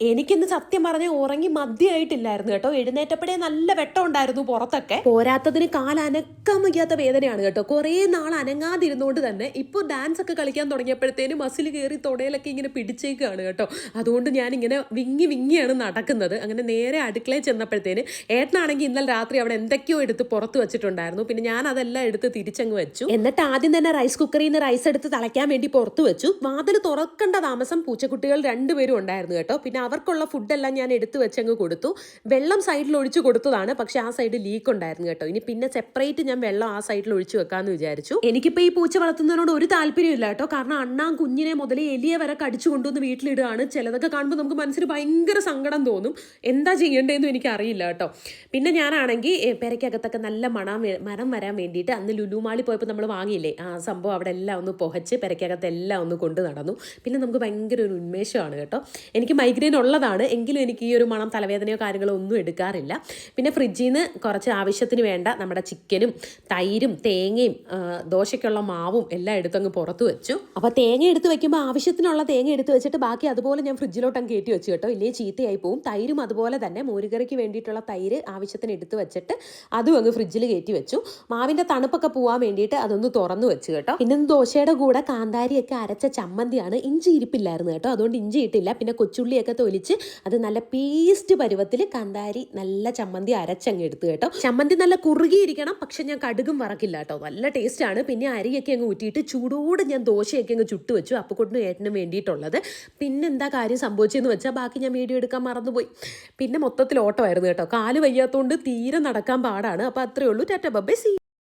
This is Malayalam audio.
എനിക്കിന്ന് സത്യം പറഞ്ഞ ഉറങ്ങി മദ്യമായിട്ടില്ലായിരുന്നു കേട്ടോ. എഴുന്നേറ്റപ്പോഴേ നല്ല വെട്ടം ഉണ്ടായിരുന്നു പുറത്തൊക്കെ. പോരാത്തതിന് കാൽ അനക്കാൻ വയ്യാത്ത വേദനയാണ് കേട്ടോ. കുറേ നാൾ അനങ്ങാതിരുന്നുകൊണ്ട് തന്നെ ഇപ്പോൾ ഡാൻസ് ഒക്കെ കളിക്കാൻ തുടങ്ങിയപ്പോഴത്തേനും മസിൽ കയറി തുടയിലൊക്കെ ഇങ്ങനെ പിടിച്ചേക്കുകയാണ് കേട്ടോ. അതുകൊണ്ട് ഞാൻ ഇങ്ങനെ വിങ്ങി വിങ്ങിയാണ് നടക്കുന്നത്. അങ്ങനെ നേരെ അടുക്കളയിൽ ചെന്നപ്പോഴത്തേന് ഏട്ടനാണെങ്കിൽ ഇന്നലെ രാത്രി അവിടെ എന്തൊക്കെയോ എടുത്ത് പുറത്ത് വെച്ചിട്ടുണ്ടായിരുന്നു. പിന്നെ ഞാൻ അതെല്ലാം എടുത്ത് തിരിച്ചങ്ങ് വെച്ചു. എന്നിട്ട് ആദ്യം തന്നെ റൈസ് കുക്കറിൽ നിന്ന് റൈസ് എടുത്ത് തളയ്ക്കാൻ വേണ്ടി പുറത്ത് വെച്ചു. വാതിൽ തുറക്കേണ്ട താമസം പൂച്ചക്കുട്ടികൾ രണ്ടുപേരും ഉണ്ടായിരുന്നു കേട്ടോ. പിന്നെ അവർക്കുള്ള ഫുഡെല്ലാം ഞാൻ എടുത്തു വെച്ചങ്ങ് കൊടുത്തു. വെള്ളം സൈഡിൽ ഒഴിച്ചു കൊടുത്തതാണ്. പക്ഷെ ആ സൈഡ് ലീക്ക് ഉണ്ടായിരുന്നു കേട്ടോ. ഇനി പിന്നെ സെപ്പറേറ്റ് ഞാൻ വെള്ളം ആ സൈഡിൽ ഒഴിച്ചു വെക്കാന്ന് വിചാരിച്ചു. എനിക്കിപ്പോൾ ഈ പൂച്ച വളർത്തുന്നതിനോട് ഒരു താല്പര്യമില്ല കേട്ടോ. കാരണം അണ്ണാൻ കുഞ്ഞിനെ മുതൽ എലിയെ വരെ കടിച്ചു കൊണ്ടുവന്ന് വീട്ടിലിടുകയാണ്. ചിലതൊക്കെ കാണുമ്പോൾ നമുക്ക് മനസ്സിന് ഭയങ്കര സങ്കടം തോന്നും. എന്താ ചെയ്യേണ്ടതെന്നും എനിക്ക് അറിയില്ല കേട്ടോ. പിന്നെ ഞാനാണെങ്കിൽ പെരയ്ക്കകത്തൊക്കെ നല്ല മണം മരം വരാൻ വേണ്ടിയിട്ട് അന്ന് ലുലുമാളി പോയപ്പോൾ നമ്മൾ വാങ്ങിയില്ലേ? ആ സംഭവം അവിടെ എല്ലാം ഒന്ന് പുഹച്ച് പെരയ്ക്കകത്ത് എല്ലാം ഒന്ന് കൊണ്ടു നടന്നു. പിന്നെ നമുക്ക് ഭയങ്കര ഒരു ഉന്മേഷമാണ് കേട്ടോ. എനിക്ക് മൈഗ്രെയിൻ ഉള്ളതാണ്. എങ്കിലും എനിക്ക് ഈ ഒരു മണം തലവേദനയോ കാര്യങ്ങളോ ഒന്നും എടുക്കാറില്ല. പിന്നെ ഫ്രിഡ്ജിൽ നിന്ന് കുറച്ച് ആവശ്യത്തിന് വേണ്ട നമ്മുടെ ചിക്കനും തൈരും തേങ്ങയും ദോശയ്ക്കുള്ള മാവും എല്ലാം എടുത്തങ്ങ് പുറത്ത് വെച്ചു. അപ്പോൾ തേങ്ങ എടുത്ത് വെക്കുമ്പോൾ ആവശ്യത്തിനുള്ള തേങ്ങ എടുത്ത് വെച്ചിട്ട് ബാക്കി അതുപോലെ ഞാൻ ഫ്രിഡ്ജിലോട്ട് അങ്ങ് കയറ്റി വെച്ചു കേട്ടോ. ഇല്ലേ ചീത്തയായി പോവും. തൈരും അതുപോലെ തന്നെ മോരുകറിക്ക് വേണ്ടിയിട്ടുള്ള തൈര് ആവശ്യത്തിന് എടുത്ത് വെച്ചിട്ട് അതും അങ്ങ് ഫ്രിഡ്ജിൽ കയറ്റി വെച്ചു. മാവിന്റെ തണുപ്പൊക്കെ പോവാൻ വേണ്ടിയിട്ട് അതൊന്ന് തുറന്നു വെച്ചു കേട്ടോ. പിന്നെ ദോശയുടെ കൂടെ കാന്താരിയൊക്കെ അരച്ച ചമ്മന്തിയാണ്. ഇഞ്ചി ഇരിപ്പില്ലായിരുന്നു കേട്ടോ. അതുകൊണ്ട് ഇഞ്ചി ഇട്ടില്ല. പിന്നെ കൊച്ചുള്ളിയൊക്കെ തൊലിച്ച് അത് നല്ല പേസ്റ്റ് പരുവത്തിൽ കാന്താരി നല്ല ചമ്മന്തി അരച്ചങ്ങ് എടുത്തു കേട്ടോ. ചമ്മന്തി നല്ല കുറുകിയിരിക്കണം പക്ഷെ ഞാൻ കടുകും വറക്കില്ല കേട്ടോ. നല്ല ടേസ്റ്റ് ആണ്. പിന്നെ അരിയൊക്കെ അങ്ങ് ഊറ്റിയിട്ട് ചൂടോട് ഞാൻ ദോശയൊക്കെ അങ്ങ് ചുട്ട് വെച്ചു. അപ്പക്കൊട്ടിനും ഏട്ടനും വേണ്ടിയിട്ടുള്ളത്. പിന്നെ എന്താ കാര്യം സംഭവിച്ചതെന്ന് വെച്ചാൽ ബാക്കി ഞാൻ വീഡിയോ എടുക്കാൻ മറന്നുപോയി. പിന്നെ മൊത്തത്തിൽ ഓട്ടമായിരുന്നു കേട്ടോ. കാൽ വയ്യാത്തതുകൊണ്ട് തീരെ നടക്കാൻ പാടാണ്. അപ്പോൾ അത്രയേ ഉള്ളൂ. ടാറ്റ ബബ്ബെ. സി